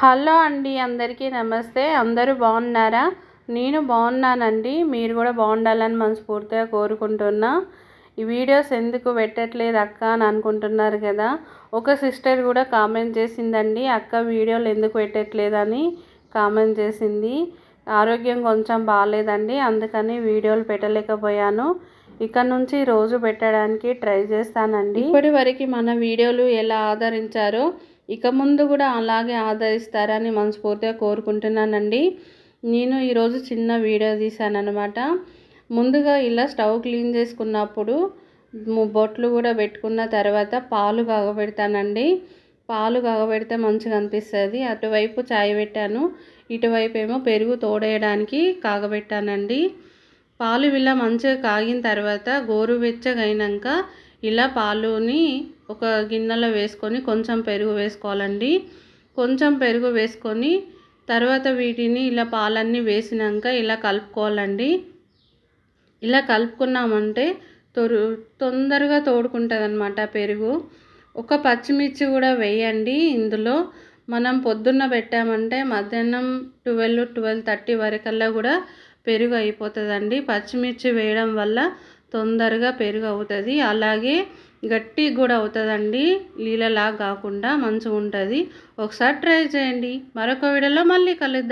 Hello అండి అందరికీ నమస్తే. అందరూ బాగున్నారా? నేను బాగున్నానండి. మీరు కూడా బాగుండాలని మనస్ఫూర్తిగా కోరుకుంటున్నా. ఈ వీడియోస్ ఎందుకు పెట్టట్లేదు అక్క అని అనుకుంటున్నారు కదా? ఒక సిస్టర్ కూడా కామెంట్ చేసిందండి అక్క వీడియోలు ఎందుకు పెట్టట్లేదని కామెంట్ చేసింది. ఆరోగ్యం కొంచెం బాగాలేదండి అందుకని వీడియోలు పెట్టలేకపోయాను. ఇక్కడ నుంచి రోజు పెట్టడానికి ట్రై చేస్తానండి. ఇప్పటి వరకు మన వీడియోలు ఎలా ఆదరించారో ఇక ముందు కూడా అలాగే ఆదరిస్తారని మనస్ఫూర్తిగా కోరుకుంటున్నానండి. నేను ఈరోజు చిన్న వీడియో తీశానమాట ముందుగా ఇలా స్టవ్ క్లీన్ చేసుకున్నప్పుడు బొట్లు కూడా పెట్టుకున్న తర్వాత పాలు కాగబెడతానండి. పాలు కాగబెడితే మంచిగా అనిపిస్తుంది. అటువైపు చాయ్ పెట్టాను. ఇటువైపు ఏమో పెరుగు తోడేయడానికి కాగబెట్టానండి. పాలు ఇలా మంచిగా కాగిన తర్వాత గోరువెచ్చగా అయినాక ఇలా పాలుని ఒక గిన్నెలో వేసుకొని కొంచెం పెరుగు వేసుకోవాలండి. కొంచెం పెరుగు వేసుకొని తర్వాత వీటిని ఇలా పాలన్నీ వేసినాక ఇలా కలుపుకోవాలండి. ఇలా కలుపుకున్నామంటే తొరు తొందరగా తోడుకుంటుంది అనమాట పెరుగు. ఒక పచ్చిమిర్చి కూడా వేయండి ఇందులో. మనం పొద్దున్న పెట్టామంటే మధ్యాహ్నం ట్వెల్వ్ ట్వెల్వ్ థర్టీ వరకల్లా కూడా పెరుగు అయిపోతుందండి. పచ్చిమిర్చి వేయడం వల్ల తొందరగా పెరుగు అవుతుంది అలాగే గట్టి కూడా అవుతుందండి. నీళ్ళలా కాకుండా మంచిగా ఉంటుంది ఒకసారి ట్రై చేయండి. మరొక వీడియోలో మళ్ళీ కలుద్దాం.